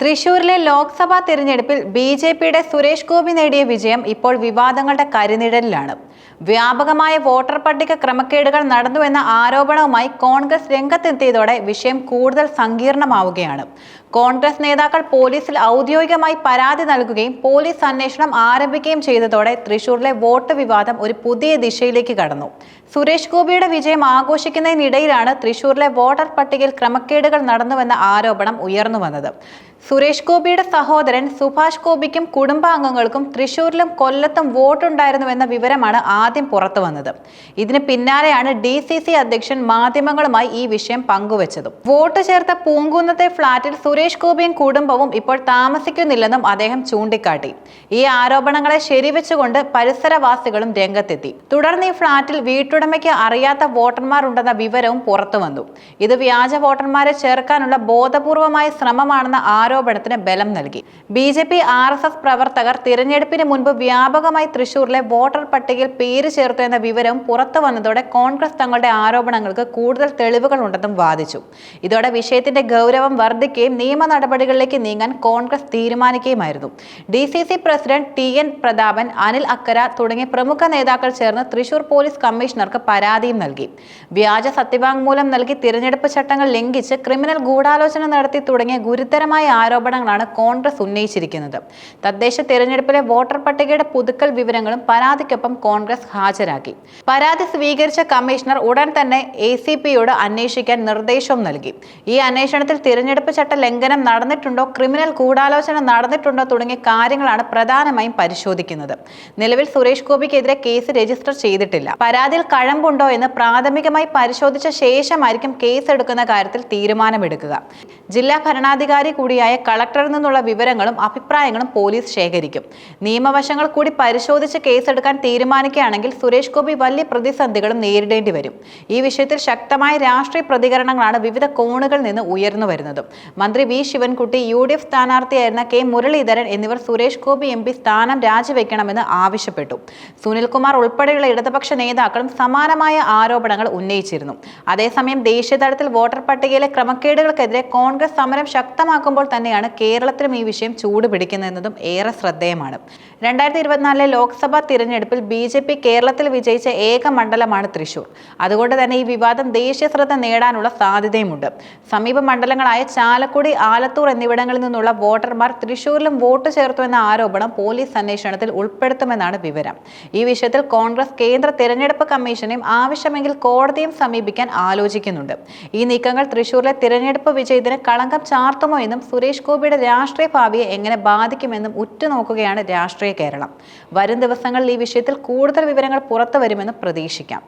തൃശൂരിലെ ലോക്സഭാ തിരഞ്ഞെടുപ്പിൽ B J പിയുടെ സുരേഷ് ഗോപി നേടിയ വിജയം ഇപ്പോൾ വിവാദങ്ങളുടെ കരിനിഴലിലാണ്. വ്യാപകമായ വോട്ടർ പട്ടിക ക്രമക്കേടുകൾ നടന്നുവെന്ന ആരോപണവുമായി കോൺഗ്രസ് രംഗത്തെത്തിയതോടെ വിഷയം കൂടുതൽ സങ്കീർണമാവുകയാണ്. കോൺഗ്രസ് നേതാക്കൾ പോലീസിൽ ഔദ്യോഗികമായി പരാതി നൽകുകയും പോലീസ് അന്വേഷണം ആരംഭിക്കുകയും ചെയ്തതോടെ തൃശൂരിലെ വോട്ട് വിവാദം ഒരു പുതിയ ദിശയിലേക്ക് കടന്നു. സുരേഷ് ഗോപിയുടെ വിജയം ആഘോഷിക്കുന്നതിനിടയിലാണ് തൃശൂരിലെ വോട്ടർ പട്ടികയിൽ ക്രമക്കേടുകൾ നടന്നുവെന്ന ആരോപണം ഉയർന്നു വന്നത് സുരേഷ് ഗോപിയുടെ സഹോദരൻ സുഭാഷ് ഗോപിക്കും കുടുംബാംഗങ്ങൾക്കും തൃശൂരിലും കൊല്ലത്തും വോട്ടുണ്ടായിരുന്നുവെന്ന വിവരമാണ് ആദ്യം പുറത്തു വന്നത്. ഇതിന് പിന്നാലെയാണ് ഡി സി സി അധ്യക്ഷൻ മാധ്യമങ്ങളുമായി ഈ വിഷയം പങ്കുവച്ചതും. വോട്ട് ചേർത്ത പൂങ്കുന്നത്തെ ഫ്ളാറ്റിൽ സുരേഷ് ഗോപിയും കുടുംബവും ഇപ്പോൾ താമസിക്കുന്നില്ലെന്നും അദ്ദേഹം ചൂണ്ടിക്കാട്ടി. ഈ ആരോപണങ്ങളെ ശരിവെച്ചുകൊണ്ട് പരിസരവാസികളും രംഗത്തെത്തി. തുടർന്ന് ഈ ഫ്ളാറ്റിൽ വീട്ടുടമയ്ക്ക് അറിയാത്ത വോട്ടർമാരുണ്ടെന്ന വിവരവും പുറത്തുവന്നു ഇത് വ്യാജ വോട്ടർമാരെ ചേർക്കാനുള്ള ബോധപൂർവമായ ശ്രമമാണെന്ന ആരോപണത്തിന് ബലം നൽകി. B J P R S S പ്രവർത്തകർ തിരഞ്ഞെടുപ്പിന് മുൻപ് വ്യാപകമായി തൃശൂരിലെ വോട്ടർ പട്ടികയിൽ പേര് ചേർത്തു എന്ന വിവരം പുറത്തു വന്നതോടെ കോൺഗ്രസ് തങ്ങളുടെ ആരോപണങ്ങൾക്ക് കൂടുതൽ തെളിവുകൾ ഉണ്ടെന്നും വാദിച്ചു. ഇതോടെ വിഷയത്തിന്റെ ഗൗരവം വർദ്ധിക്കുകയും നിയമ നടപടികളിലേക്ക് നീങ്ങാൻ Congress തീരുമാനിക്കുകയുമായിരുന്നു. D C C president T N Prathapan Anil Akkara തുടങ്ങിയ പ്രമുഖ നേതാക്കൾ ചേർന്ന് തൃശൂർ പോലീസ് കമ്മീഷണർക്ക് പരാതിയും നൽകി. വ്യാജ സത്യവാങ്മൂലം നൽകി തിരഞ്ഞെടുപ്പ് ചട്ടങ്ങൾ ലംഘിച്ച് ക്രിമിനൽ ഗൂഢാലോചന നടത്തി തുടങ്ങിയ ഗുരുതരമായ ആരോപണങ്ങളാണ് കോൺഗ്രസ് ഉന്നയിച്ചിരിക്കുന്നത്. തദ്ദേശ തിരഞ്ഞെടുപ്പിലെ വോട്ടർ പട്ടികയുടെ പുതുക്കൽ വിവരങ്ങളും പരാതിക്കൊപ്പം കോൺഗ്രസ് ഹാജരാക്കി. പരാതി സ്വീകരിച്ച കമ്മീഷണർ ഉടൻ തന്നെ എ സി പിയോട് അന്വേഷിക്കാൻ നിർദ്ദേശവും നൽകി. ഈ അന്വേഷണത്തിൽ തിരഞ്ഞെടുപ്പ് ചട്ട ലംഘനം നടന്നിട്ടുണ്ടോ ക്രിമിനൽ ഗൂഢാലോചന നടന്നിട്ടുണ്ടോ തുടങ്ങിയ കാര്യങ്ങളാണ് പ്രധാനമായും പരിശോധിക്കുന്നത്. നിലവിൽ സുരേഷ് ഗോപിക്കെതിരെ കേസ് രജിസ്റ്റർ ചെയ്തിട്ടില്ല. പരാതിയിൽ കഴമ്പുണ്ടോ എന്ന് പ്രാഥമികമായി പരിശോധിച്ച ശേഷമായിരിക്കും കേസ് എടുക്കുന്ന കാര്യത്തിൽ തീരുമാനമെടുക്കുക. ജില്ലാ ഭരണാധികാരി കൂടിയായ കളക്ടറിൽ നിന്നുള്ള വിവരങ്ങളും അഭിപ്രായങ്ങളും പോലീസ് ശേഖരിക്കും. നിയമവശങ്ങൾ കൂടി പരിശോധിച്ച് കേസെടുക്കാൻ തീരുമാനിക്കുകയാണെങ്കിൽ സുരേഷ് ഗോപി വലിയ പ്രതിസന്ധികളും നേരിടേണ്ടി വരും. ഈ വിഷയത്തിൽ ശക്തമായ രാഷ്ട്രീയ പ്രതികരണങ്ങളാണ് വിവിധ കോണുകളിൽ നിന്ന് ഉയർന്നു വരുന്നത്. മന്ത്രി V Sivankutty U D F സ്ഥാനാർത്ഥിയായിരുന്ന K Muraleedharan എന്നിവർ സുരേഷ് ഗോപി എം പി സ്ഥാനം രാജിവെക്കണമെന്ന് ആവശ്യപ്പെട്ടു. സുനിൽകുമാർ ഉൾപ്പെടെയുള്ള ഇടതുപക്ഷ നേതാക്കളും സമാനമായ ആരോപണങ്ങൾ ഉന്നയിച്ചിരുന്നു. അതേസമയം ദേശീയ തലത്തിൽ വോട്ടർ പട്ടികയിലെ ക്രമക്കേടുകൾക്കെതിരെ കോൺഗ്രസ് സമരം ശക്തമാക്കുമ്പോൾ തന്നെയാണ് കേരളത്തിലും ഈ വിഷയം ചൂട് പിടിക്കുന്നതെന്നതും ഏറെ ശ്രദ്ധേയമാണ്. രണ്ടായിരത്തി ഇരുപത്തിനാലിലെ ലോക്സഭാ തിരഞ്ഞെടുപ്പിൽ ബി ജെ പി കേരളത്തിൽ വിജയിച്ച ഏക മണ്ഡലമാണ് തൃശൂർ. അതുകൊണ്ട് തന്നെ ഈ വിവാദം ദേശീയ ശ്രദ്ധ നേടാനുള്ള സാധ്യതയുമുണ്ട്. സമീപ മണ്ഡലങ്ങളായ ചാലക്കുടി ആലത്തൂർ എന്നിവിടങ്ങളിൽ നിന്നുള്ള വോട്ടർമാർ തൃശൂരിലും വോട്ട് ചേർത്തു എന്ന ആരോപണം പോലീസ് അന്വേഷണത്തിൽ ഉൾപ്പെടുത്തുമെന്നാണ് വിവരം. ഈ വിഷയത്തിൽ കോൺഗ്രസ് കേന്ദ്ര തിരഞ്ഞെടുപ്പ് കമ്മീഷനെയും ആവശ്യമെങ്കിൽ കോടതിയും സമീപിക്കാൻ ആലോചിക്കുന്നുണ്ട്. ഈ നീക്കങ്ങൾ തൃശൂരിലെ തിരഞ്ഞെടുപ്പ് വിജയത്തിന് കളങ്കം ചാർത്തുമോ എന്നും സുരേഷ് ഗോപിയുടെ രാഷ്ട്രീയ ഭാവിയെ എങ്ങനെ ബാധിക്കുമെന്നും ഉറ്റുനോക്കുകയാണ് രാഷ്ട്രീയ കേരളം. വരും ദിവസങ്ങളിൽ ഈ വിഷയത്തിൽ കൂടുതൽ വിവരങ്ങൾ പുറത്തു വരുമെന്ന് പ്രതീക്ഷിക്കാം.